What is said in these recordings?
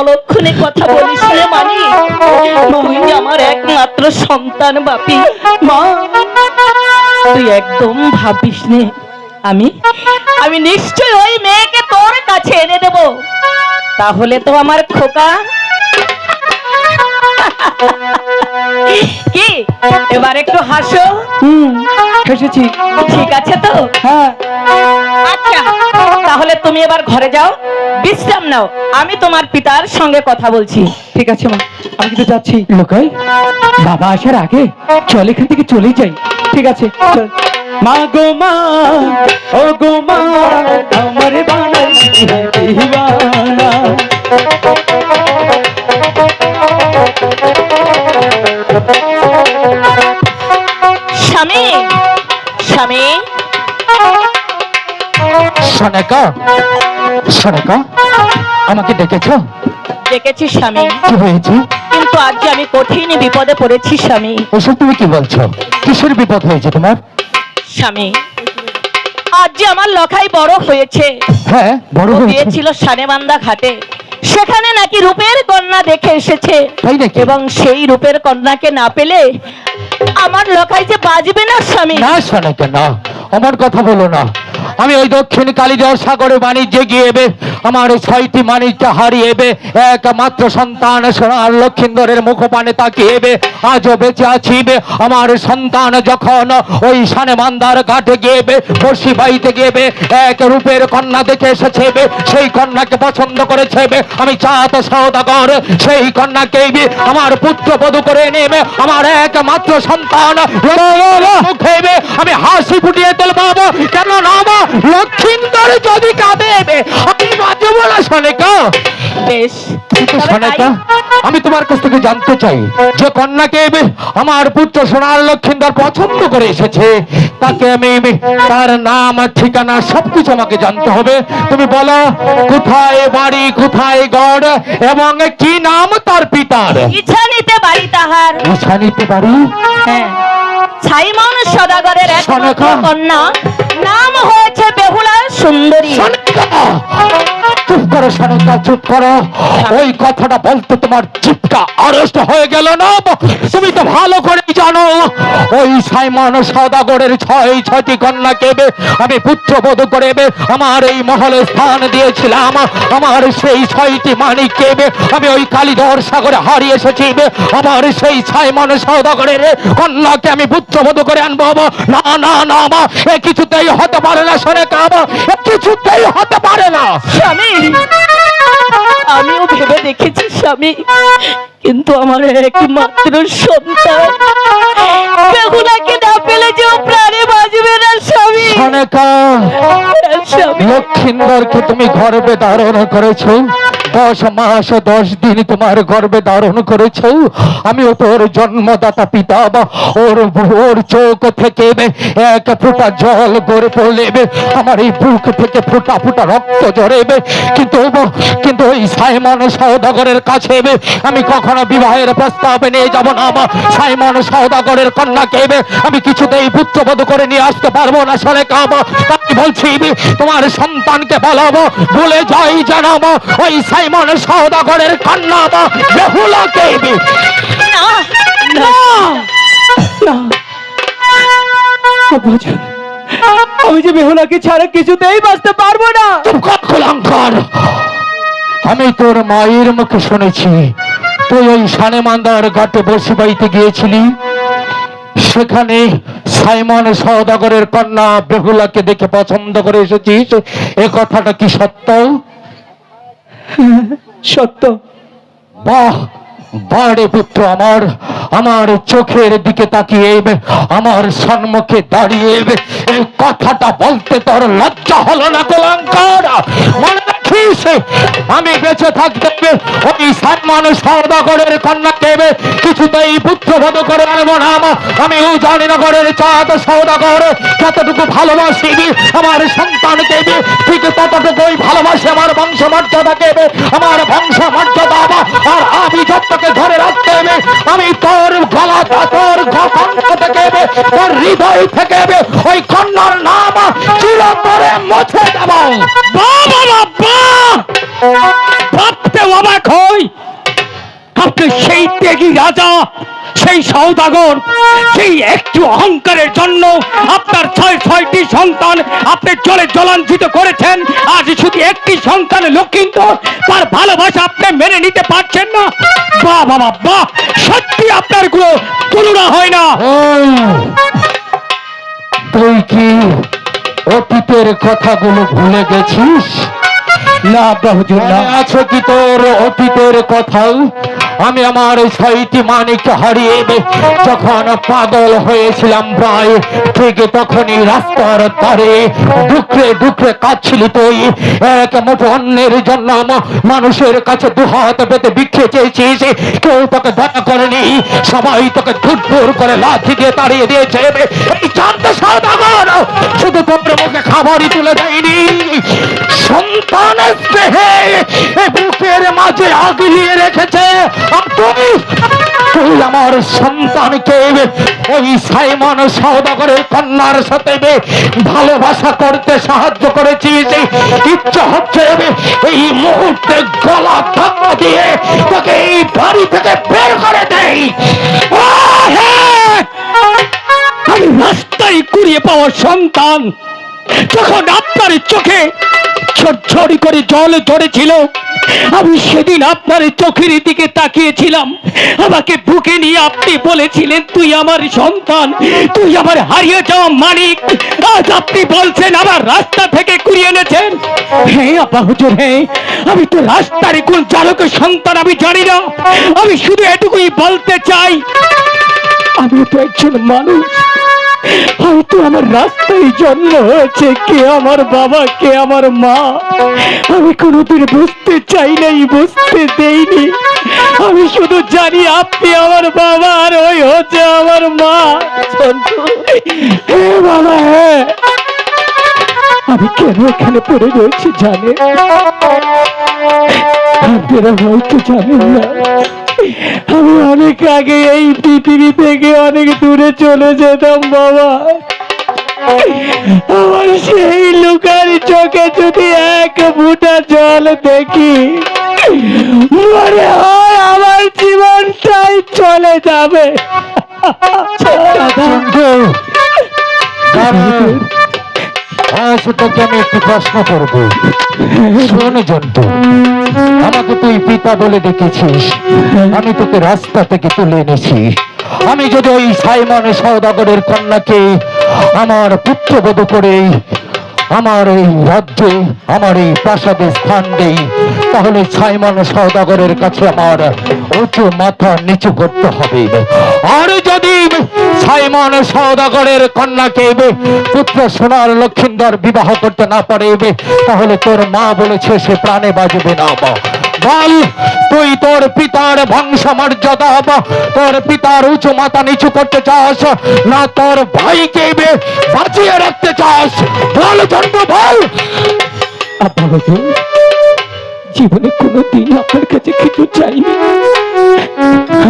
অলক্ষণে কথা বলিস রে মানি। তুই আমার একমাত্র সন্তান বাপি। মা তুই একদম ভাবিস নে। আমি আমি নিশ্চয় ওই মেয়েকে তোর কাছে এনে দেব। তাহলে তো আমার খোকা। কি? এবার একটু হাসো। হুম এসেছি ঠিক আছে তো? হ্যাঁ। আচ্ছা। তাহলে তুমি এবার ঘরে যাও। বিশ্রাম নাও। আমি তোমার পিতার সঙ্গে কথা বলছি। ঠিক আছে মা। আমি কিন্তু যাচ্ছি। লোকাই বাবা আসার আগে চল এখান থেকে চলে যাই। ঠিক আছে চল। মা গো মা ও গো মা আমার বানাই দিওয়ানা স্বামী স্বামী। সনেকা সনেকা আমাকে ডেকেছ? ডেকেছি স্বামী। কি হয়েছে? কিন্তু আজ যে আমি কঠিন বিপদে পড়েছি স্বামী। এসব তুমি কি বলছো? কিসের বিপদ হয়েছে তোমার? স্বামী আজ যে আমার লখাই বড় হয়েছে। হ্যাঁ বড় ও হয়েছে। গিয়েছিল সানেবান্দা ঘাটে। সেখানে নাকি রূপের কন্যা দেখে এসেছে। এবং সেই রূপের কন্যাকে না পেলে আমার লখাই যে বাজবে না স্বামী। না সনেকা না। আমার কথা বলো না। আমি ওই দক্ষিণ কালীজল সাগরে বাণিজ্যে গিয়েবে আমার ছয়টি মানিকটা হারিয়েবে একমাত্র সন্তান সোনার লক্ষিন্দরের মুখপানে তাকিয়েবে আজও বেঁচে আছিবে আমার সন্তান যখন ওই সানে মান্দার ঘাটে গিয়েবে বসি বাইতে গিয়েবে এক রূপের কন্যা দেখে এসেছেবে সেই কন্যাকে পছন্দ করেছেবে আমি চাঁদ সৌদাগর সেই কন্যাকেই বি- আমার পুত্র বধূ করে নেবে আমার একমাত্র সন্তান আমি হাসি ফুটিয়ে নাম লক্ষিন্দর যদি কাঁদেবে আমি বাজবো না সনেকা। বেশ কিন্তু সনেকা আমি তোমার কাছ থেকে জানতে চাই যে কন্যাকে আমার পুত্র সোনার লক্ষিন্দর পছন্দ করে এসেছে। তাকে আমি তার নাম ঠিকানা সবকিছু আমাকে জানতে হবে। তুমি বলো কোথায় বাড়ি কোথায় গড় এবং কি নাম তার পিতার? ইচ্ছা নিতে বাড়ি তাহার। ইচ্ছা নিতে পারি? হ্যাঁ। ছাইমন সদাগরের সনকা। কন্যা। নাম হয়েছে বেহুলা সুন্দরী! চুপ করো সনিকা চুপ করো। ওই কথাটা বলতে তোমার চিপটা আড়ষ্ট হয়ে গেল না? তুমি তো ভালো করে জানো। ওই সাইমন সদাগরের ছয় ছয়টি কন্যাকে বে আমি পুত্রবোধ করে বে আমার এই মহলে স্থান দিয়েছিলাম। আমার সেই ছয়টি মানিককে বে আমি ওই কালীধর সাগরে হারিয়ে এসেছি আমার সেই সাইমন সদাগরের কন্যাকে আমি পুত্রবোধ করে আনব। না না না মা এ কিছুতেই হতে পারে না শোনে কাবা এ কিছুতেই হতে পারে না। স্বামী আমিও ভেবে দেখেছি স্বামী কিন্তু আমার একমাত্র সন্তান। বেহুলাকে না পেলে যে ও প্রাণে বাজবে না স্বামী। শোনে কা স্বামী। লক্ষিন্দরকে তুমি গর্বে ধারণ করেছ? দশ মাস, দশ দিন তোমার গর্বে ধারণ করেছ। আমিও তোর জন্মদাতা পিতা বা, ওর ওর চোখ থেকে এক ফোঁটা জল গড়ে পড়লেবে আমার এই বুক থেকে ফোঁটা ফোঁটা রক্ত জড়েবে কিন্তু কিন্তু ওই সাইমন সৌদাগরের কাছে আমি কখনো বিবাহের প্রস্তাব নিয়ে যাব না আমার সাইমন সৌদাগরের কন্যাকে আমি কিছুতেই পুত্রবধ করে নিয়ে আসতে পারব না সরে কামা তাই বলছি তোমার সন্তানকে বলাবো ভুলে যাই জানাব। ওই সাইমন সৌদাগরের কন্যা বা বেহুলাকে না না। না। আমি যে বেহুলাকে ছাড়া কিছুতেই বাঁচতে পারব না। আমি তোর মায়ের মুখে শুনেছি। তুই ওই সানে মান্দার ঘাটে বসে বাড়িতে গিয়েছিলি। সেখানে সাইমন সওদাগরের কন্যা বেহুলাকে দেখে পছন্দ করে এসেছিস। এ কথাটা কি সত্য? সত্য বাহ বাড়ে পুত্র আমার আমার চোখের দিকে তাকিয়ে, আমার সম্মুখে দাঁড়িয়ে, এই কথাটা বলতে তোর লজ্জা হলো না কলঙ্কার? আমি বেঁচে থাকতে ওই সম্মান সৌদাগরের কন্যাকে কিছুতেই পুত্রবধ করে আনব না। আমা- আমি উজানিনগরের চাঁদ সৌদাগর, যতটুকু ভালোবাসি আমার সন্তানকে, ঠিক ততটুকুই ভালোবাসি আমার বংশ মর্যাদাকে আমার বংশ মর্যাদা আমার আর আমি যতকে ধরে রাখতে হবে। আমি তোর গলা তোর কণ্ঠ থেকে তোর হৃদয় থেকে ওই কন্যার নাম চিরতরে মুছে দেব। বাবা বাবা! ভাবতে অবাক হই। আপনি সেই ত্যাগী রাজা সেই সৌদাগর সেই একটু অহংকারের জন্য আপনার ছয় ছয়টি সন্তান আপনি জলে জলাঞ্চিত করেছেন। আজ শুধু একটি সন্তান লক্ষ্মীন্দর তার ভালোবাসা আপনি মেনে নিতে পারছেন না। বাহ বাবা বাহ সত্যি আপনার কোনো তুলনা হয় না। তুই কি অতীতের কথাগুলো ভুলে গেছিস? না বাহুজুর মনে আছে কি তোর অতীতের কথাও আমি আমার ছয়টি মানিক হারিয়ে যখন পাগল হয়েছিলাম প্রায়, ঠিক তখনই রাস্তার ধারে দুঃখে দুঃখে কাঁদছিলি তুই। এক মুঠো অন্যের জন্য মানুষের কাছে দুহাত পেতে বিক্ষে চেয়েছিস। কেউ তোকে দয়া করেনি। সবাই তোকে ধুর করে লাথি দিয়ে তাড়িয়ে দিয়েছে শুধু তোর মুখে খাবারই তুলে দেয়নি। সন্তানের স্নেহে বুকের মাঝে আগলিয়ে রেখেছে। আর তুই আমার সন্তানকে ওই সাইমন সৌদাগরের কন্যার সাথে ভালোবাসা করতে সাহায্য করেছিস। ইচ্ছা হচ্ছে এই মুহূর্তে গলা ধাক্কা দিয়ে তোকে এই বাড়ি থেকে বের করে দেই। আমি রাস্তায় কুড়িয়ে পাওয়া সন্তান। যখন আপনার চোখে ঝরঝরি করে জল ঝরেছিল, আমি সেদিন আপনার চোখের দিকে তাকিয়েছিলাম। আমাকে বুকে নিয়ে আপনি বলেছিলেন, তুই আমার সন্তান, তুই আমার হারিয়ে যাওয়া মানিক আজ আপনি বলছেন, আমার রাস্তা থেকে কুড়িয়ে এনেছেন। হ্যাঁ আপা হুজুর হ্যাঁ আমি তো রাস্তার কোন চালকের সন্তান, আমি জানি না। আমি শুধু এটুকুই বলতে চাই, আমি তো একজন মানুষ। হয়তো আমার রাস্তায় জন্ম হয়েছে। কে আমার বাবা, কে আমার মা? আমি কোনোদিন বুঝতে চাই নাই, বুঝতে দেইনি। আমি শুধু জানি আপনি আমার বাবা আর ওই হচ্ছে আমার মা। হে বাবা হ্যাঁ আমি কেন এখানে পড়ে রয়েছি জানে আপনারা হয়তো জানেন না। আমি অনেক আগে এই পৃথিবী থেকে অনেক দূরে চলে যেতাম বাবা। আমার সেই লুকার চোখে যদি এক ফুটা জল দেখি মনে হয় আমার জীবনটাই চলে যাবে। চন্দ্র, তোকে আমি একটু প্রশ্ন করব। শোন জন্তু, আমাকে তুই পিতা বলে ডেকেছিস। আমি তোকে রাস্তা থেকে তুলে এনেছি। আমি যদি ওই সাইমন সৌদাগরের কন্যাকে আমার পুত্রবোধ করে আমার এই রাজ্যে, আমার এই প্রাসাদে স্থান দেই। তাহলে সাইমন সৌদাগরের কাছে আমার উঁচু মাথা নিচু করতে হবে। আর যদি সাইমন সৌদাগরের কন্যাকে পুত্র সোনার লক্ষিন্দর বিবাহ করতে না পারে, তাহলে তোর মা বলেছে সে প্রাণে বাজবে না। বল তুই তোর পিতার বংশমর্যাদা বা তোর পিতার উঁচু মাথা নিচু করতে চাস। না তোর ভাইকে বাঁচিয়ে রাখতে চাস। বল জন্ম বল জীবনে কোনো দিন আপনার কাছে কিছু চাইনি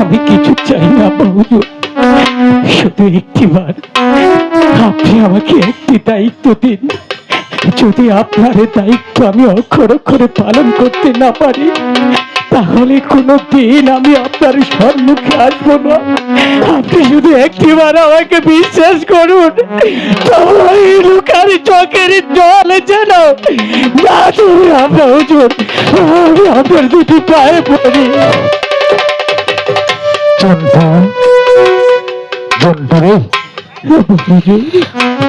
আমি কিছু চাই না, আব্বা হুজুর শুধু একটিবার আপনি আমাকে একটি দায়িত্ব দিন। যদি আপনার দায়িত্ব আমি অক্ষর অক্ষরে পালন করতে না পারি তাহলে কোনো দিন আমি আপনার সম্মুখে আসব না। আপনি শুধু একটিবার আমাকে বিশ্বাস করুন লোকের চোখের জল যেন না তুমি আপনার হুজুর আমি আপনার দুটি পায়ে পড়ি।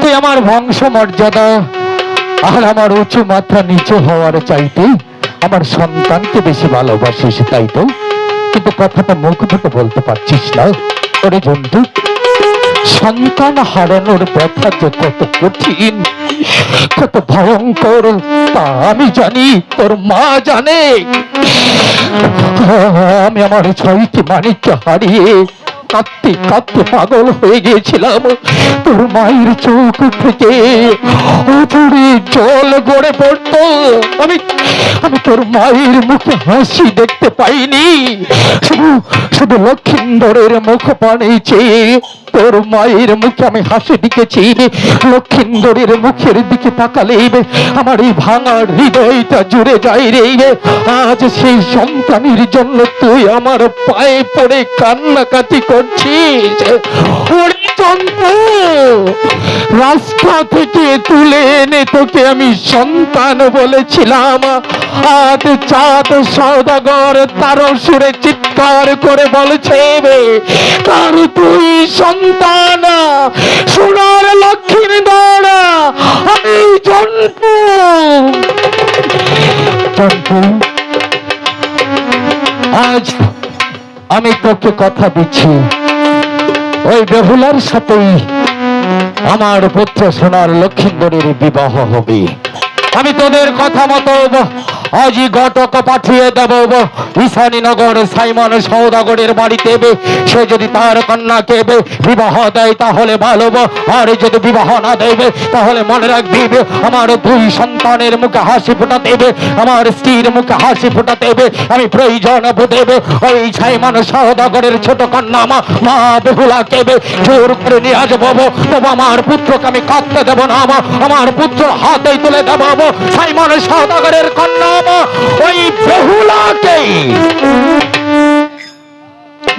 তুই আমার বংশ মর্যাদা আর আমার উঁচু মাত্রা নিচু হওয়ার চাইতে আমার সন্তানকে বেশি ভালোবাসিস, তাই তো? কিন্তু কথাটা মুখ ফুটে বলতে পারছিস না। ওরে জন্তু সন্তান হারানোর ব্যথা যে কত কঠিন, কত ভয়ঙ্কর, তা আমি জানি, তোর মা জানে। আমি আমার ছয়টি মানিককে হারিয়ে কাঁদতে কাঁদতে পাগল হয়ে গিয়েছিলাম। তোর মায়ের চোখ থেকে অঝরে জল গড়ে পড়তো। আমি আমি তোর মায়ের মুখে হাসি দেখতে পাইনি। শুধু শুধু লক্ষিন্দরের মুখ পানে তোর মায়ের মুখে আমি হাসি দিকেছি। লক্ষিন্দরের মুখের দিকে তাকালে আমার এই ভাঙা হৃদয়টা জুড়ে যায় রে। আজ সেই সন্তানের জন্য তুই আমার পায়ে পড়ে কান্নাকাটি করছিস ওরে রাস্তা থেকে তুলে এনে তোকে আমি সন্তান বলেছিলাম। আজ চাঁদ সৌদাগর তার সুরে চিৎকার করে বলছে তার তুই সন্তান? সোনার লক্ষ্মীর দৌড়া, আমি জন্টু আজ আমি তোকে কথা দিচ্ছি। ওই বেহুলার সাথেই আমার পুত্র সোনার লক্ষিন্দরের বিবাহ হবে। আমি তোদের কথা মতো আজই ঘটক পাঠিয়ে দেব ঈশানীনগর সাইমন সৌদাগরের বাড়িতে বে- সে যদি তার কন্যাকে বিবাহ দেয়, তাহলে ভালো আর যদি বিবাহ না দেবে, তাহলে মনে রাখবি আমার দুই সন্তানের মুখে হাসি ফোটাতে হবে আমার স্ত্রীর মুখে হাসি ফোটাতে হবে আমি প্রয়োজন দেবে ওই সাইমন সৌদাগরের ছোট কন্যা মা মা বেহুলাকে বে জোর করে নিয়ে আসব তবু আমার পুত্রকে আমি কাঁদতে দেবো না আমার পুত্র হাতেই তুলে দেবো সাইমন সৌদাগরের কন্যা মা ওই বেহুলাকে।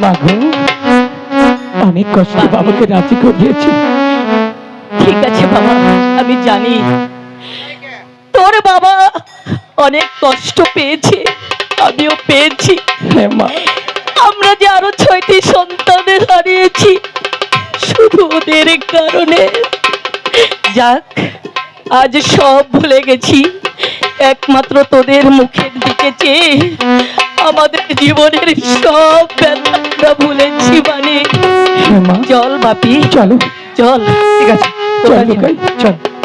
মাগো অনেক কষ্ট বাবাকে রাজি করিয়েছি। ঠিক আছে বাবা আমি জানি। তোর বাবা অনেক কষ্ট পেয়েছে আমিও পেয়েছি। হ্যাঁ মা। আমরা যে আরও ছয়টি সন্তানের হারিয়েছি শুধু ওদের কারণে। যাক আজ সব ভুলে গেছি। একমাত্র তোদের মুখের দিকে চেয়ে আমাদের জীবনের সব ব্যথা ভুলেছি মানে জল চল বাপি। চলো। চল। ঠিক আছে। চল চল।